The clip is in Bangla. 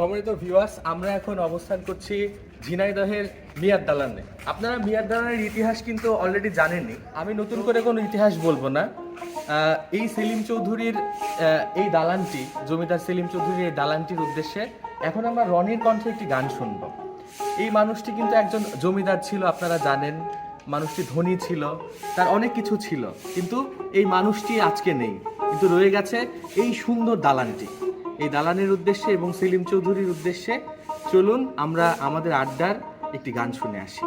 সম্মানিত ভিউয়ার্স আমরা এখন অবস্থান করছি ঝিনাইদহের মিয়ার দালানে। আপনারা মিয়ার দালানের ইতিহাস কিন্তু অলরেডি জানেননি আমি নতুন করে কোনো ইতিহাস বলব না। এই সেলিম চৌধুরীর এই দালানটি, জমিদার সেলিম চৌধুরীর এই দালানটির উদ্দেশ্যে এখন আমরা রনির কণ্ঠে একটি গান শুনব। এই মানুষটি কিন্তু একজন জমিদার ছিল, আপনারা জানেন। মানুষটি ধনী ছিল, তার অনেক কিছু ছিল। কিন্তু এই মানুষটি আজকে নেই। কিন্তু রয়ে গেছে এই সুন্দর দালানটি। এই দালানের উদ্দেশ্যে এবং সেলিম চৌধুরীর উদ্দেশ্যে চলুন আমরা আমাদের আড্ডার একটি গান শুনে আসি।